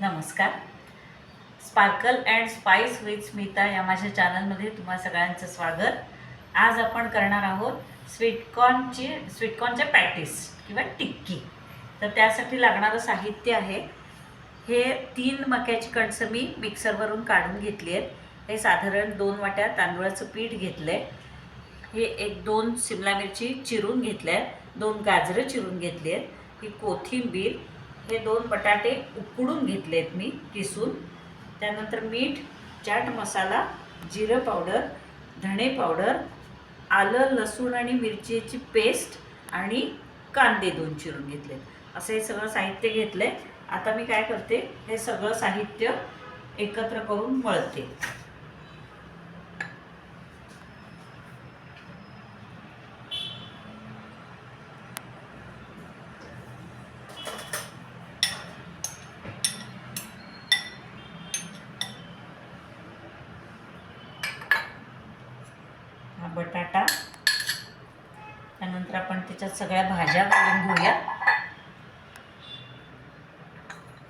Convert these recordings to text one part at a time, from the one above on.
नमस्कार. Sparkle and spice with Smita या माझ्या चॅनलमध्ये तुम्हा सगळ्यांचं स्वागत. आज आपण करणार आहोत स्वीटकॉर्नची स्वीटकॉर्नच्या पॅटीस किंवा टिक्की. तर त्यासाठी लागणारं साहित्य आहे. हे तीन मक्याची कणसं मी मिक्सरवरून काढून घेतली आहेत. हे साधारण दोन वाट्या तांदूळाचं पीठ घेतलं आहे हे एक दोन शिमला मिरची चिरून घेतल्या. आहेत दोन गाजरं चिरून घेतली आहेत. ही कोथिंबीर हे दोन बटाटे उकडून घेतलेत मी किसून. त्यानंतर मीठ चाट मसाला जिरं पावडर धणे पावडर आलं लसूण आणि मिरचीची पेस्ट आणि कांदे दोन चिरून घेतले असं हे सगळं साहित्य घेतलं आहे आता मी काय करते हे सगळं साहित्य एकत्र करून मळते. बटाटा. त्यानंतर आपण त्याच्यात सगळ्या भाज्या घालून घेऊया.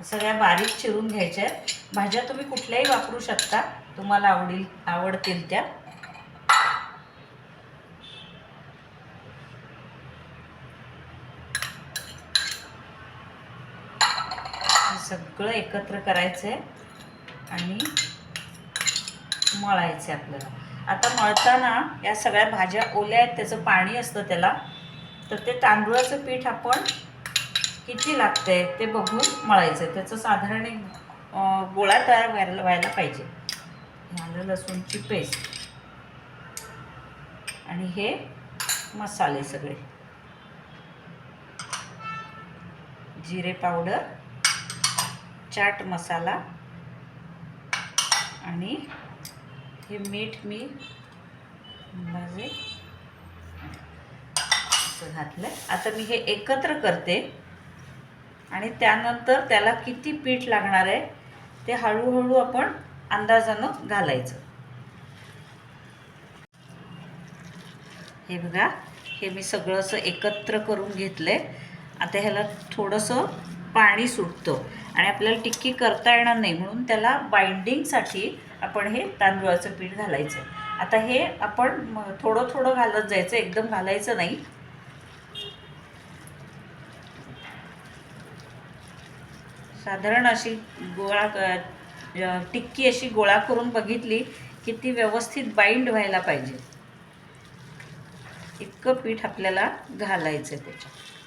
सगळ्या बारीक चिरून घ्यायच्या आहेत. भाज्या तुम्ही कुठल्याही वापरू शकता. तुम्हाला आवडील आवडतील त्या. सगळं एकत्र करायचं आहे आणि मळायचं आहे आपल्याला. आता मळताना या सगळ्या भाज्या ओल्या आहेत त्याचं पाणी असतं त्याला. तर ते तांदूळाचं पीठ आपण किती लागतंय ते बघून मळायचं. आहे त्याचं साधारण एक गोळा तयार व्हायला व्हायला पाहिजे. आलं लसूणची पेस्ट. आणि हे मसाले सगळे. जिरे पावडर चाट मसाला आणि हे मीठ मी अंदाजे असं घातलं आता मी हे एकत्र करते. आणि त्यानंतर त्याला किती पीठ लागणार आहे ते हळूहळू आपण अंदाजानं घालायचं. हे बघा हे मी सगळं असं एकत्र करून घेतलं आहे आता ह्याला थोडंसं पाणी सुटतं आणि आपल्याला टिक्की करता येणार नाही म्हणून त्याला बाइंडिंगसाठी आपण हे तांदूळाचं पीठ घालायचं आता हे आपण थोडं थोडं घालत जायचं एकदम घालायचं नाही. साधारण अशी गोळा क- टिक्की अशी गोळा करून बघितली की ती व्यवस्थित बाइंड व्हायला पाहिजे. इतकं पीठ आपल्याला घालायचं आहे त्याच्यात.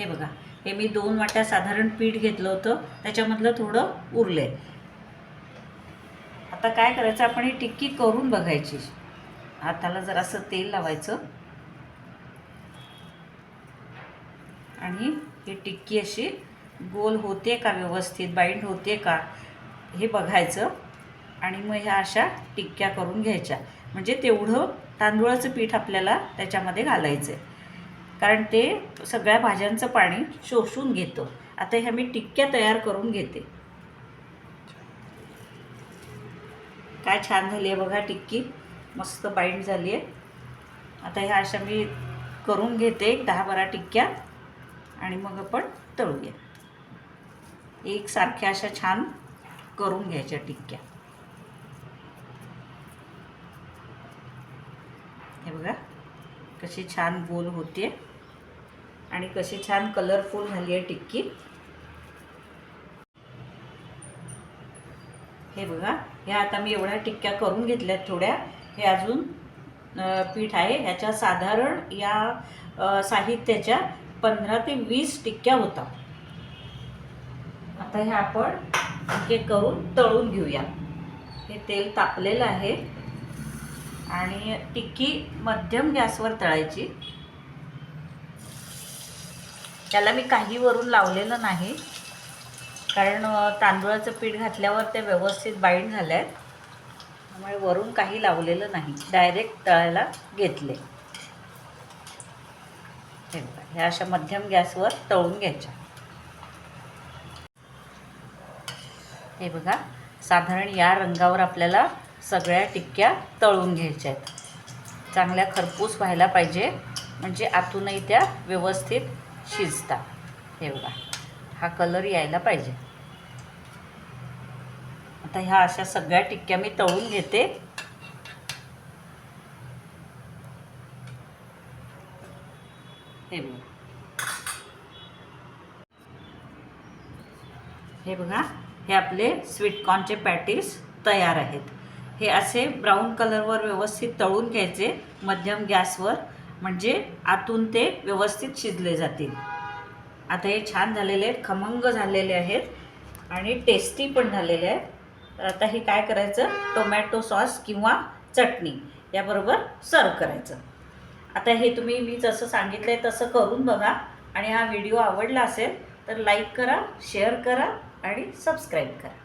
हे बघा हे मी दोन वाट्या साधारण पीठ घेतलं होतं त्याच्यामधलं थोडं उरले आता काय करायचं आपण ही टिक्की करून बघायची. हाताला जरासं तेल लावायचं. आणि ही टिक्की अशी गोल होते का व्यवस्थित बाइंड होते का हे बघायचं. आणि मग ह्या अशा टिक्क्या करून घ्यायच्या. म्हणजे तेवढं तांदूळाचं पीठ आपल्याला त्याच्यामध्ये घालायचं आहे कारण ते सगळ्या भाज्यांचं पाणी शोषून घेतं. आता ह्या मी टिक्क्या तयार करून घेते. काय छान झाली आहे बघा टिक्की. मस्त बाईंड झाली आहे आता ह्या अशा मी करून घेते एक दहा बारा टिक्क्या. आणि मग आपण तळूया. एकसारख्या अशा छान करून घ्यायच्या टिक्क्या. हे बघा कशी छान गोल होते आणि कशी छान कलरफुल झाली आहे टिक्की. हे बघा ह्या आता मी एवढ्या टिक्क्या करून घेतल्यात थोड्या. हे अजून पीठ आहे. ह्याच्या साधारण या साहित्याच्या पंधरा ते वीस टिक्क्या होतात आता हे आपण हे करून तळून घेऊया. हे तेल तापलेलं आहे. आणि टिक्की मध्यम गॅसवर तळायची. त्याला मी काही वरून लावलेलं नाही. कारण तांदूळाचं पीठ घातल्यावर ते व्यवस्थित बाईंड झालं आहे त्यामुळे वरून काही लावलेलं नाही. डायरेक्ट तळायला घेतले. हे बघा ह्या अशा मध्यम गॅसवर तळून घ्यायच्या. हे बघा साधारण या रंगावर आपल्याला सगळ्या टिक्क्या तळून घ्यायच्या आहेत. चांगल्या खरपूस व्हायला पाहिजे. म्हणजे आतूनही त्या व्यवस्थित शिजतात हे बघा. हा कलर यायला पाहिजे. आता ह्या अशा सगळ्या टिक्क्या मी तळून घेते. हे बघा. हे बघा. हे आपले स्वीटकॉर्नचे पॅटीस तयार आहेत. हे असे ब्राऊन कलरवर व्यवस्थित तळून घ्यायचे. मध्यम गॅसवर. म्हणजे आतून ते व्यवस्थित शिजले जातील. आता हे छान झालेले आहेत खमंग झालेले आहेत आणि टेस्टी पण झालेले आहेत. तर आता हे काय करायचं? टोमॅटो सॉस किंवा चटणी याबरोबर सर्व करायचं. आता हे तुम्ही मी जसं सांगितलं आहे तसं करून बघा. आणि हा व्हिडिओ आवडला असेल तर लाईक करा शेअर करा आणि सबस्क्राईब करा.